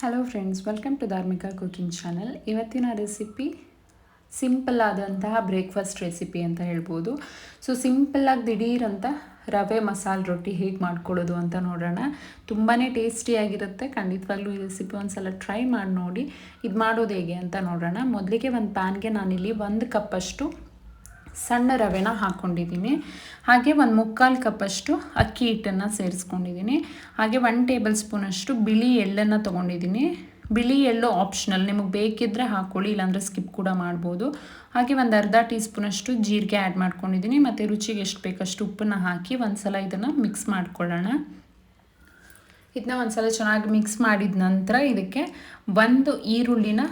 Hello friends welcome to Dharmika cooking channel ಇವತ್ತಿನ recipe simple ಆದಂತಹ breakfast recipe ಅಂತ ಹೇಳ್ಬೋದು. ಸೊ ಸಿಂಪಲ್ಲಾಗಿ ದಿಢೀರಂತ ರವೆ ಮಸಾಲೆ ರೊಟ್ಟಿ ಹೇಗೆ ಮಾಡ್ಕೊಳ್ಳೋದು ಅಂತ ನೋಡೋಣ. ತುಂಬಾ ಟೇಸ್ಟಿಯಾಗಿರುತ್ತೆ ಖಂಡಿತವಾಗ್ಲೂ ಈ ರೆಸಿಪಿ ಒಂದು ಸಲ ಟ್ರೈ ಮಾಡಿ ನೋಡಿ. ಇದು ಮಾಡೋದು ಹೇಗೆ ಅಂತ ನೋಡೋಣ. ಮೊದಲಿಗೆ ಒಂದು ಪ್ಯಾನ್ಗೆ ನಾನಿಲ್ಲಿ ಒಂದು ಕಪ್ಪಷ್ಟು ಸಣ್ಣ ರವೆನ ಹಾಕ್ಕೊಂಡಿದ್ದೀನಿ ಹಾಗೆ ಒಂದು ಮುಕ್ಕಾಲು ಕಪ್ಪಷ್ಟು ಅಕ್ಕಿ ಹಿಟ್ಟನ್ನು ಸೇರಿಸ್ಕೊಂಡಿದ್ದೀನಿ. ಹಾಗೆ ಒನ್ ಟೇಬಲ್ ಸ್ಪೂನಷ್ಟು ಬಿಳಿ ಎಳ್ಳನ್ನು ತೊಗೊಂಡಿದ್ದೀನಿ. ಬಿಳಿ ಎಳ್ಳು ಆಪ್ಷನಲ್ ನಿಮಗೆ ಬೇಕಿದ್ದರೆ ಹಾಕ್ಕೊಳ್ಳಿ ಇಲ್ಲಾಂದರೆ ಸ್ಕಿಪ್ ಕೂಡ ಮಾಡ್ಬೋದು. ಹಾಗೆ ಒಂದು ಅರ್ಧ ಟೀ ಸ್ಪೂನಷ್ಟು ಜೀರಿಗೆ ಆ್ಯಡ್ ಮಾಡ್ಕೊಂಡಿದ್ದೀನಿ. ಮತ್ತು ರುಚಿಗೆ ಎಷ್ಟು ಬೇಕಷ್ಟು ಉಪ್ಪನ್ನು ಹಾಕಿ ಒಂದು ಸಲ ಇದನ್ನು ಮಿಕ್ಸ್ ಮಾಡ್ಕೊಳ್ಳೋಣ. ಇದನ್ನ ಒಂದ್ಸಲ ಚೆನ್ನಾಗಿ ಮಿಕ್ಸ್ ಮಾಡಿದ ನಂತರ ಇದಕ್ಕೆ ಒಂದು ಈರುಳ್ಳಿನ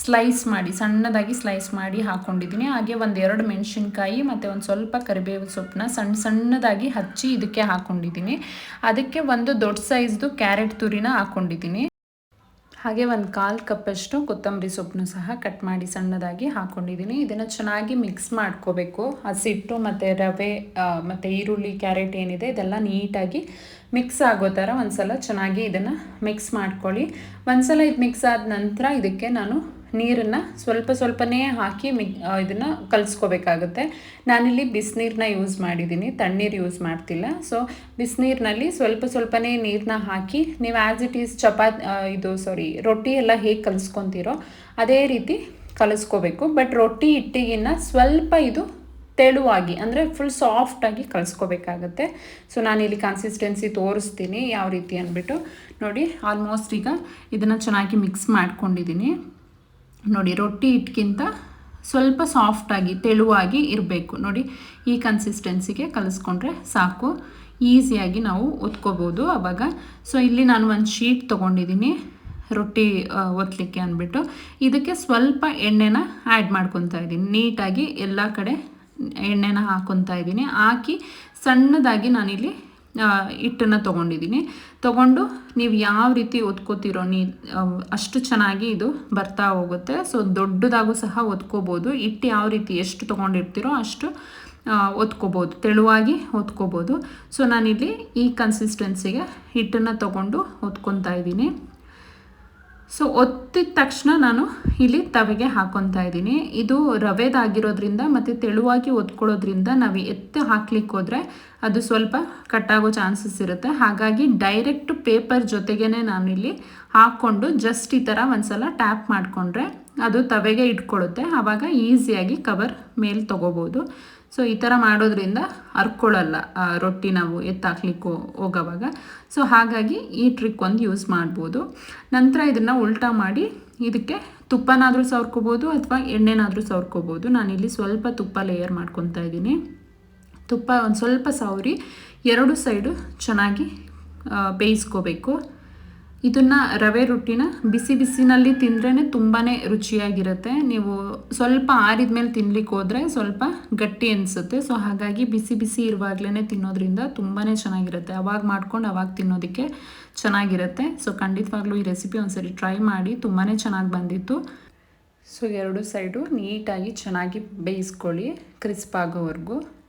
ಸ್ಲೈಸ್ ಮಾಡಿ, ಸಣ್ಣದಾಗಿ ಸ್ಲೈಸ್ ಮಾಡಿ ಹಾಕ್ಕೊಂಡಿದ್ದೀನಿ ಹಾಗೆ ಒಂದು ಎರಡು ಮೆಣಸಿನ್ಕಾಯಿ ಮತ್ತು ಒಂದು ಸ್ವಲ್ಪ ಕರಿಬೇವು ಸೊಪ್ಪನ್ನ ಸಣ್ಣ ಸಣ್ಣದಾಗಿ ಹಚ್ಚಿ ಇದಕ್ಕೆ ಹಾಕ್ಕೊಂಡಿದ್ದೀನಿ ಅದಕ್ಕೆ ಒಂದು ದೊಡ್ಡ ಸೈಜ್ದು ಕ್ಯಾರೆಟ್ ತುರಿನ ಹಾಕ್ಕೊಂಡಿದ್ದೀನಿ ಹಾಗೆ ಒಂದು ಕಾಲು ಕಪ್ಪಷ್ಟು ಕೊತ್ತಂಬರಿ ಸೊಪ್ಪನ್ನು ಸಹ ಕಟ್ ಮಾಡಿ ಸಣ್ಣದಾಗಿ ಹಾಕ್ಕೊಂಡಿದ್ದೀನಿ ಇದನ್ನು ಚೆನ್ನಾಗಿ ಮಿಕ್ಸ್ ಮಾಡ್ಕೋಬೇಕು. ಹಸಿಟ್ಟು ಮತ್ತು ರವೆ ಮತ್ತು ಈರುಳ್ಳಿ, ಕ್ಯಾರೆಟ್ ಏನಿದೆ ಇದೆಲ್ಲ ನೀಟಾಗಿ ಮಿಕ್ಸ್ ಆಗೋ ಥರ ಒಂದು ಸಲ ಚೆನ್ನಾಗಿ ಇದನ್ನು ಮಿಕ್ಸ್ ಮಾಡ್ಕೊಳ್ಳಿ. ಒಂದು ಸಲ ಇದು ಮಿಕ್ಸ್ ಆದ ನಂತರ ಇದಕ್ಕೆ ನಾನು ನೀರನ್ನು ಸ್ವಲ್ಪ ಸ್ವಲ್ಪನೇ ಹಾಕಿ ಮಿಗ್ ಇದನ್ನು ಕಲಿಸ್ಕೋಬೇಕಾಗುತ್ತೆ. ನಾನಿಲ್ಲಿ ಬಿಸಿನೀರನ್ನ ಯೂಸ್ ಮಾಡಿದ್ದೀನಿ ತಣ್ಣೀರು ಯೂಸ್ ಮಾಡ್ತಿಲ್ಲ. ಸೊ ಬಿಸಿನೀರಿನಲ್ಲಿ ಸ್ವಲ್ಪ ಸ್ವಲ್ಪನೇ ನೀರನ್ನ ಹಾಕಿ ನೀವು ಆ್ಯಸ್ ಇಟ್ ಈಸ್ ಚಪಾತಿ ಇದು ಸಾರಿ ರೊಟ್ಟಿ ಎಲ್ಲ ಹೇಗೆ ಕಲಿಸ್ಕೊತೀರೋ ಅದೇ ರೀತಿ ಕಲಿಸ್ಕೋಬೇಕು. ಬಟ್ ರೊಟ್ಟಿ ಹಿಟ್ಟಿಗಿನ್ನ ಸ್ವಲ್ಪ ಇದು ತೆಳುವಾಗಿ, ಅಂದರೆ ಫುಲ್ ಸಾಫ್ಟಾಗಿ ಕಲಿಸ್ಕೋಬೇಕಾಗತ್ತೆ. ಸೊ ನಾನಿಲ್ಲಿ ಕನ್ಸಿಸ್ಟೆನ್ಸಿ ತೋರಿಸ್ತೀನಿ. ಯಾವ ರೀತಿ ಅಂದ್ಬಿಟ್ಟು ನೋಡಿ ಆಲ್ಮೋಸ್ಟ್ ಈಗ ಇದನ್ನು ಚೆನ್ನಾಗಿ ಮಿಕ್ಸ್ ಮಾಡ್ಕೊಂಡಿದ್ದೀನಿ ನೋಡಿ, ರೊಟ್ಟಿ ಹಿಟ್ಗಿಂತ ಸ್ವಲ್ಪ ಸಾಫ್ಟಾಗಿ ತೆಳುವಾಗಿ ಇರಬೇಕು. ನೋಡಿ, ಈ ಕನ್ಸಿಸ್ಟೆನ್ಸಿಗೆ ಕಲಿಸ್ಕೊಂಡ್ರೆ ಸಾಕು. ಈಸಿಯಾಗಿ ನಾವು ಒತ್ಕೋಬೋದು ಆವಾಗ ಸೊ ಇಲ್ಲಿ ನಾನು ಒಂದು ಶೀಟ್ ತೊಗೊಂಡಿದ್ದೀನಿ ರೊಟ್ಟಿ ಒತ್ತಲಿಕ್ಕೆ ಅಂದ್ಬಿಟ್ಟು. ಇದಕ್ಕೆ ಸ್ವಲ್ಪ ಎಣ್ಣೆನ ಆ್ಯಡ್ ಮಾಡ್ಕೊತಾ ಇದ್ದೀನಿ. ನೀಟಾಗಿ ಎಲ್ಲ ಕಡೆ ಎಣ್ಣೆನ ಹಾಕ್ಕೊತಾ ಇದ್ದೀನಿ. ಹಾಕಿ ಸಣ್ಣದಾಗಿ ನಾನಿಲ್ಲಿ ಹಿಟ್ಟನ್ನು ತೊಗೊಂಡಿದ್ದೀನಿ. ತೊಗೊಂಡು ನೀವು ಯಾವ ರೀತಿ ಒತ್ಕೋತಿರೋ ನೀ ಅಷ್ಟು ಚೆನ್ನಾಗಿ ಇದು ಬರ್ತಾ ಹೋಗುತ್ತೆ. ಸೊ, ದೊಡ್ಡದಾಗೂ ಸಹ ಒತ್ಕೋಬೋದು ಹಿಟ್ಟು ಯಾವ ರೀತಿ ಎಷ್ಟು ತೊಗೊಂಡಿರ್ತೀರೋ ಅಷ್ಟು ಒತ್ಕೋಬೋದು ತೆಳುವಾಗಿ ಒತ್ಕೋಬೋದು ಸೊ, ನಾನಿಲ್ಲಿ ಈ ಕನ್ಸಿಸ್ಟೆನ್ಸಿಗೆ ಹಿಟ್ಟನ್ನು ತೊಗೊಂಡು ಒತ್ಕೊತಾ ಇದ್ದೀನಿ. ಸೊ ಒತ್ತಿದ ತಕ್ಷಣ ನಾನು ಇಲ್ಲಿ ತವೆಗೆ ಹಾಕೊತಾ ಇದ್ದೀನಿ. ಇದು ರವೆದಾಗಿರೋದ್ರಿಂದ ಮತ್ತು ತೆಳುವಾಗಿ ಒತ್ಕೊಳ್ಳೋದ್ರಿಂದ ನಾವು ಎತ್ತಿ ಹಾಕ್ಲಿಕ್ಕೆ ಹೋದರೆ ಅದು ಸ್ವಲ್ಪ ಕಟ್ಟಾಗೋ ಚಾನ್ಸಸ್ ಇರುತ್ತೆ. ಹಾಗಾಗಿ ಡೈರೆಕ್ಟ್ ಪೇಪರ್ ನಾನು ಇಲ್ಲಿ ಹಾಕ್ಕೊಂಡು ಜಸ್ಟ್ ಈ ಥರ ಒಂದು ಸಲ ಟ್ಯಾಪ್ ಮಾಡಿಕೊಂಡ್ರೆ ಅದು ತವೆಗೆ ಇಟ್ಕೊಳ್ಳುತ್ತೆ. ಆವಾಗ ಈಸಿಯಾಗಿ ಕವರ್ ಮೇಲೆ ತೊಗೋಬೋದು. ಸೊ ಈ ಥರ ಮಾಡೋದ್ರಿಂದ ಹರ್ಕೊಳ್ಳಲ್ಲ ರೊಟ್ಟಿ ನಾವು ಎತ್ತಾಕ್ಲಿಕ್ಕೆ ಹೋಗೋವಾಗ. ಸೊ ಹಾಗಾಗಿ ಈ ಟ್ರಿಕ್ ಒಂದು ಯೂಸ್ ಮಾಡ್ಬೋದು. ನಂತರ ಇದನ್ನು ಉಲ್ಟಾ ಮಾಡಿ ಇದಕ್ಕೆ ತುಪ್ಪನಾದರೂ ಸವರ್ಕೋಬೋದು ಅಥವಾ ಎಣ್ಣೆನಾದರೂ ಸವರ್ಕೋಬೋದು. ನಾನಿಲ್ಲಿ ಸ್ವಲ್ಪ ತುಪ್ಪ ಲೇಯರ್ ಮಾಡ್ಕೊತಾ ಇದ್ದೀನಿ. ತುಪ್ಪ ಒಂದು ಸ್ವಲ್ಪ ಸವರಿ, ಎರಡು ಸೈಡು ಚೆನ್ನಾಗಿ ಬೇಯಿಸ್ಕೋಬೇಕು. ಇದನ್ನು ರವೆ ರೊಟ್ಟಿನ ಬಿಸಿ ಬಿಸಿನಲ್ಲಿ ತಿಂದ್ರೇ ತುಂಬಾ ರುಚಿಯಾಗಿರುತ್ತೆ. ನೀವು ಸ್ವಲ್ಪ ಆರಿದ ಮೇಲೆ ತಿನ್ಲಿಕ್ಕೆ ಹೋದರೆ ಸ್ವಲ್ಪ ಗಟ್ಟಿ ಅನಿಸುತ್ತೆ. ಸೊ ಹಾಗಾಗಿ ಬಿಸಿ ಬಿಸಿ ಇರುವಾಗಲೇ ತಿನ್ನೋದ್ರಿಂದ ತುಂಬಾ ಚೆನ್ನಾಗಿರುತ್ತೆ. ಅವಾಗ ಮಾಡ್ಕೊಂಡು ಅವಾಗ ತಿನ್ನೋದಕ್ಕೆ ಚೆನ್ನಾಗಿರುತ್ತೆ. ಸೊ ಖಂಡಿತವಾಗ್ಲೂ ಈ ರೆಸಿಪಿ ಒಂದ್ಸರಿ ಟ್ರೈ ಮಾಡಿ. ತುಂಬಾ ಚೆನ್ನಾಗಿ ಬಂದಿತ್ತು. ಸೊ ಎರಡು ಸೈಡು ನೀಟಾಗಿ ಚೆನ್ನಾಗಿ ಬೇಯಿಸ್ಕೊಳ್ಳಿ. ಕ್ರಿಸ್ಪ್ ಆಗೋವರೆಗೂ.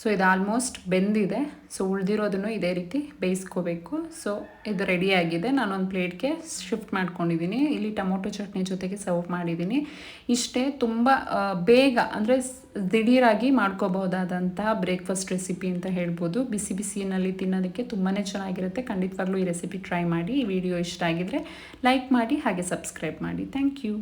ಸೊ ಇದು ಆಲ್ಮೋಸ್ಟ್ ಬೆಂದಿದೆ. ಸೊ ಉಳಿದಿರೋದನ್ನು ಇದೇ ರೀತಿ ಬೇಯಿಸ್ಕೋಬೇಕು. ಸೊ ಇದು ರೆಡಿಯಾಗಿದೆ ನಾನೊಂದು ಪ್ಲೇಟ್ಗೆ ಶಿಫ್ಟ್ ಮಾಡ್ಕೊಂಡಿದ್ದೀನಿ. ಇಲ್ಲಿ ಟೊಮೊಟೊ ಚಟ್ನಿ ಜೊತೆಗೆ ಸರ್ವ್ ಮಾಡಿದ್ದೀನಿ. ಇಷ್ಟೇ ತುಂಬ ಬೇಗ, ಅಂದರೆ ದಿಢೀರಾಗಿ ಮಾಡ್ಕೋಬಹುದಾದಂಥ ಬ್ರೇಕ್ಫಾಸ್ಟ್ ರೆಸಿಪಿ ಅಂತ ಹೇಳ್ಬೋದು. ಬಿಸಿ ಬಿಸಿನಲ್ಲಿ ತಿನ್ನೋದಕ್ಕೆ ತುಂಬಾ ಚೆನ್ನಾಗಿರುತ್ತೆ. ಖಂಡಿತವಾಗ್ಲೂ ಈ ರೆಸಿಪಿ ಟ್ರೈ ಮಾಡಿ. ಈ ವಿಡಿಯೋ ಇಷ್ಟ ಆಗಿದ್ರೆ ಲೈಕ್ ಮಾಡಿ, ಹಾಗೆ ಸಬ್ಸ್ಕ್ರೈಬ್ ಮಾಡಿ. Thank you